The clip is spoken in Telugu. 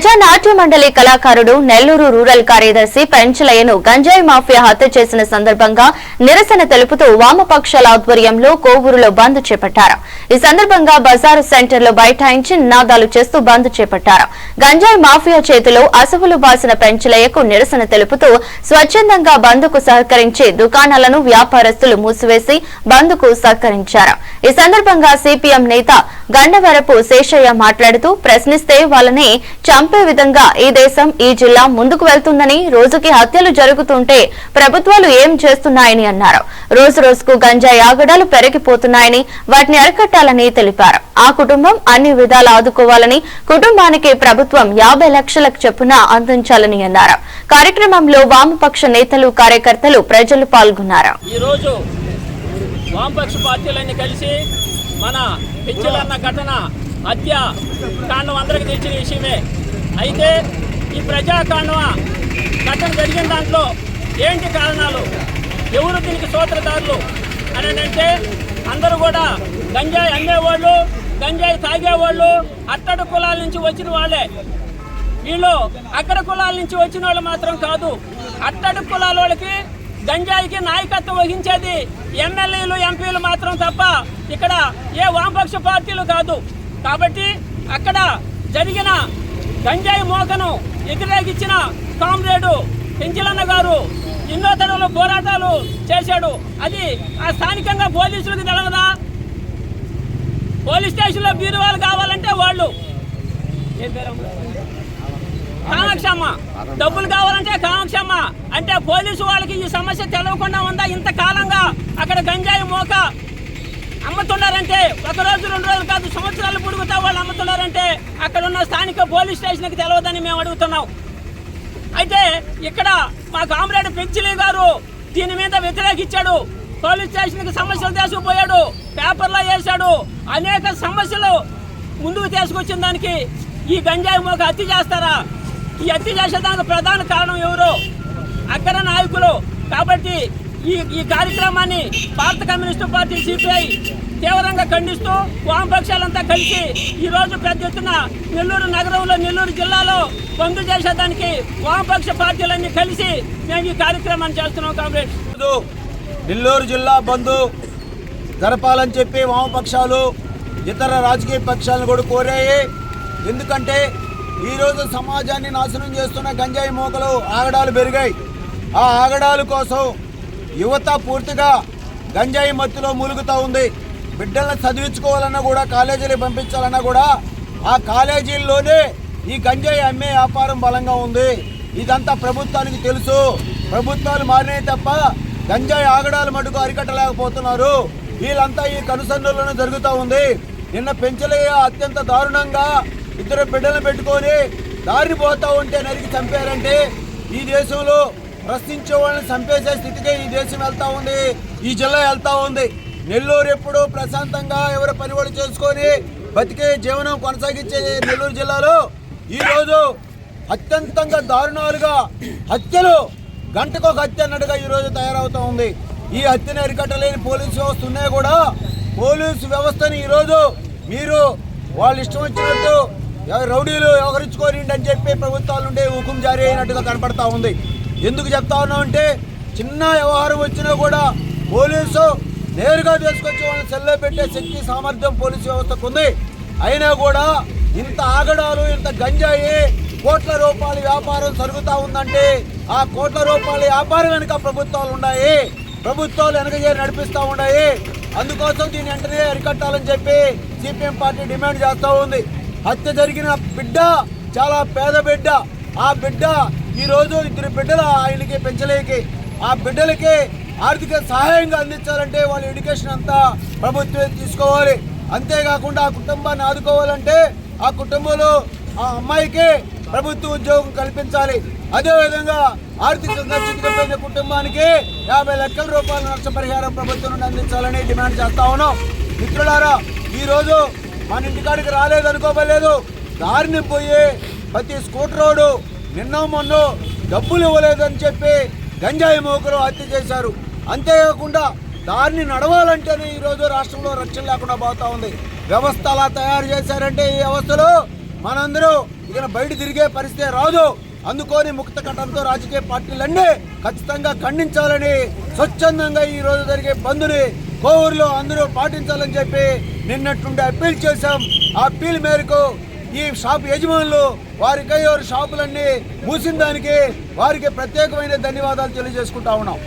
ప్రజా నాట్య మండలి కళాకారుడు నెల్లూరు రూరల్ కార్యదర్శి పెంచలయ్యను గంజాయి మాఫియా హత్య చేసిన సందర్భంగా నిరసన తెలుపుతూ వామపక్షాల ఆధ్వర్యంలో కోవూరులో బంద్ చేపట్టారు. ఈ సందర్భంగా బజారు సెంటర్లో బైఠాయించి నినాదాలు చేస్తూ బంద్ చేపట్టారు. గంజాయి మాఫియా చేతిలో అసవులు బాసిన పెంచలయ్యకు నిరసన తెలుపుతూ స్వచ్ఛందంగా బంద్కు సహకరించి దుకాణాలను వ్యాపారస్తులు మూసివేసి బంద్కు సహకరించారు. ఈ సందర్భంగా సిపిఎం నేత గండవరపు శేషయ్య మాట్లాడుతూ ప్రశ్నిస్తే వాళ్ళని చంపే విధంగా ఈ దేశం ఈ జిల్లా ముందుకు వెళ్తుందని రోజుకి హత్యలు జరుగుతుంటే ప్రభుత్వాలు ఏం చేస్తున్నాయని అన్నారు. రోజు రోజుకు గంజాయి ఆగడాలు పెరిగిపోతున్నాయని వాటిని అరికట్టాలని తెలిపారు. ఆ కుటుంబం అన్ని విధాలా ఆదుకోవాలని కుటుంబానికి ప్రభుత్వం యాభై లక్షలకు చొప్పున అందించాలని అన్నారు. కార్యక్రమంలో వామపక్ష నేతలు కార్యకర్తలు ప్రజలు పాల్గొన్నారు. వామపక్ష పార్టీలన్నీ కలిసి మన పిచ్చిలన్న ఘటన హత్య కాండం అందరికి తెలిసిన విషయమే. అయితే ఈ ప్రజాకాండం ఘటన జరిగిన దాంట్లో ఏంటి కారణాలు? ఎవరు దీనికి సూత్రధారులు? అని అంటే అందరూ కూడా గంజాయి అమ్మేవాళ్ళు గంజాయి తాగేవాళ్ళు అట్టడు కులాల నుంచి వచ్చిన వాళ్ళే. వీళ్ళు అక్కడ కులాల నుంచి వచ్చిన వాళ్ళు మాత్రం కాదు అట్టడు కులాల వాళ్ళకి గంజాయికి నాయకత్వం వహించేది ఎమ్మెల్యేలు ఎంపీలు మాత్రం తప్ప ఇక్కడ ఏ వామపక్ష పార్టీలు కాదు. కాబట్టి అక్కడ జరిగిన గంజాయి మోకను వ్యతిరేకించిన కామ్రేడు పెంచిలన్న గారు ఎన్నో తరంలో పోరాటాలు చేశాడు. అది ఆ స్థానికంగా పోలీసులకు తెలవదా? పోలీస్ స్టేషన్లో బీరువాలు కావాలంటే వాళ్ళు. ఏం పేరు కామాక్షమ్మ డబ్బులు కావాలంటే కామాక్షమ్మ. అంటే పోలీసు వాళ్ళకి ఈ సమస్య తెలవకుండా ఉందా? ఇంతకాలంగా అక్కడ గంజాయి మోక అమ్ముతున్నారంటే ఒక రోజు రెండు రోజులు కాదు సంవత్సరాలు పుడుగుతా వాళ్ళు అమ్ముతున్నారంటే అక్కడ ఉన్న స్థానిక పోలీస్ స్టేషన్కి తెలవదని మేము అడుగుతున్నాం. అయితే ఇక్కడ మా కామ్రేడ్ పెంచిలి గారు దీని మీద వ్యతిరేకించాడు పోలీస్ స్టేషన్కి సమస్యలు తీసుకుపోయాడు. పేపర్లో వేశాడు. అనేక సమస్యలు ముందుకు తీసుకొచ్చిన దానికి ఈ గంజాయి మోక హత్య చేస్తారా? ఈ హత్య చేసేదానికి ప్రధాన కారణం ఎవరు? అగ్ర నాయకులు. కాబట్టి ఈ ఈ కార్యక్రమాన్ని భారత కమ్యూనిస్టు పార్టీ సిపిఐ తీవ్రంగా ఖండిస్తూ వామపక్షాలంతా కలిసి ఈరోజు పెద్ద ఎత్తున నెల్లూరు నగరంలో నెల్లూరు జిల్లాలో బంద్ చేసేదానికి వామపక్ష పార్టీలన్నీ కలిసి మేము ఈ కార్యక్రమాన్ని చేస్తున్నాం కామ్రేడ్ నెల్లూరు జిల్లా బంధు జరపాలని చెప్పి వామపక్షాలు ఇతర రాజకీయ పక్షాలను కూడా కోరాయి. ఎందుకంటే ఈరోజు సమాజాన్ని నాశనం చేస్తున్న గంజాయి మోకలు ఆగడాలు పెరిగాయి. ఆ ఆగడాల కోసం యువత పూర్తిగా గంజాయి మత్తులో మూలుగుతూ ఉంది. బిడ్డలను చదివించుకోవాలన్నా కూడా కాలేజీలకు పంపించాలన్నా కూడా ఆ కాలేజీల్లోనే ఈ గంజాయి అమ్మే వ్యాపారం బలంగా ఉంది. ఇదంతా ప్రభుత్వానికి తెలుసు. ప్రభుత్వాలు మారినాయి తప్ప గంజాయి ఆగడాలు మటుకు అరికట్టలేకపోతున్నారు. వీళ్ళంతా ఈ కనుసన్నులను జరుగుతూ ఉంది. నిన్న పెంచలయ్య అత్యంత దారుణంగా ఇద్దరు బిడ్డలు పెట్టుకొని దారిని పోతా ఉంటే నరికి చంపారంటే ఈ దేశంలో ప్రశ్నించే వాళ్ళని చంపేసే స్థితికి ఈ దేశం వెళ్తా ఉంది ఈ జిల్లా వెళ్తా ఉంది. నెల్లూరు ఎప్పుడు ప్రశాంతంగా ఎవరు పని వాళ్ళు చేసుకొని బతికే జీవనం కొనసాగించే నెల్లూరు జిల్లాలో ఈరోజు అత్యంతంగా దారుణాలుగా హత్యలు గంటకు ఒక హత్య అన్నట్టుగా ఈరోజు తయారవుతూ ఉంది. ఈ హత్యను అరికట్టలేని పోలీసు వ్యవస్థ ఉన్నా కూడా పోలీసు వ్యవస్థని ఈరోజు మీరు వాళ్ళు ఇష్టం వచ్చినట్టు రౌడీలు వ్యవహరించుకోని అని చెప్పి ప్రభుత్వాలు ఉంటే హుకుం జారీ అయినట్టుగా కనపడతా ఉంది. ఎందుకు చెప్తా ఉన్నాం అంటే చిన్న వ్యవహారం వచ్చినా కూడా పోలీసు నేరుగా తీసుకొచ్చి వాళ్ళని సెల్లో పెట్టే శక్తి సామర్థ్యం పోలీసు వ్యవస్థకు ఉంది. అయినా కూడా ఇంత ఆగడాలు ఇంత గంజాయి కోట్ల రూపాయల వ్యాపారం జరుగుతూ ఉందంటే ఆ కోట్ల రూపాయల వ్యాపారం వెనుక ప్రభుత్వాలు ఉన్నాయి. ప్రభుత్వాలు వెనక చేరి నడిపిస్తూ ఉన్నాయి. అందుకోసం దీన్ని వెంటనే అరికట్టాలని చెప్పి సిపిఎం పార్టీ డిమాండ్ చేస్తూ ఉంది. హత్య జరిగిన బిడ్డ చాలా పేద బిడ్డ. ఆ బిడ్డ ఈ రోజు ఇద్దరు బిడ్డలు ఆయనకి పెంచలేకి. ఆ బిడ్డలకి ఆర్థిక సహాయంగా అందించాలంటే వాళ్ళ ఎడ్యుకేషన్ అంతా ప్రభుత్వం తీసుకోవాలి. అంతేకాకుండా ఆ కుటుంబాన్ని ఆదుకోవాలంటే ఆ కుటుంబంలో ఆ అమ్మాయికి ప్రభుత్వ ఉద్యోగం కల్పించాలి. అదేవిధంగా ఆర్థికంగా చితికిపోయిన కుటుంబానికి యాభై లక్షల రూపాయల నష్టపరిహారం ప్రభుత్వం నుండి అందించాలని డిమాండ్ చేస్తా ఉన్నాం. మిత్రులారా ఈరోజు మన ఇంటికాడికి రాలేదనుకోవలేదు దారిని పోయి ప్రతి స్కూటర్ రోడ్డు నిన్న మొన్న డబ్బులు ఇవ్వలేదని చెప్పి గంజాయి మోకరు హత్య చేశారు. అంతేకాకుండా దారిని నడవాలంటేనే ఈరోజు రాష్ట్రంలో రక్షణ లేకుండా పోతా ఉంది. వ్యవస్థ అలా తయారు చేశారంటే ఈ వ్యవస్థలో మనందరూ ఇక బయట తిరిగే పరిస్థితి రాదు. అందుకోని ముక్త కట్టంతో రాజకీయ పార్టీలన్నీ ఖచ్చితంగా ఖండించాలని స్వచ్ఛందంగా ఈ రోజు జరిగే బంద్ని కోవూరులో అందరూ పాటించాలని చెప్పి నిన్నట్టుండి అప్పీల్ చేశాం. ఆ అప్పీల్ మేరకు ఈ షాప్ యజమానులు వారి షాపులన్నీ మూసిన దానికి వారికి ప్రత్యేకమైన ధన్యవాదాలు తెలియజేసుకుంటా ఉన్నాం.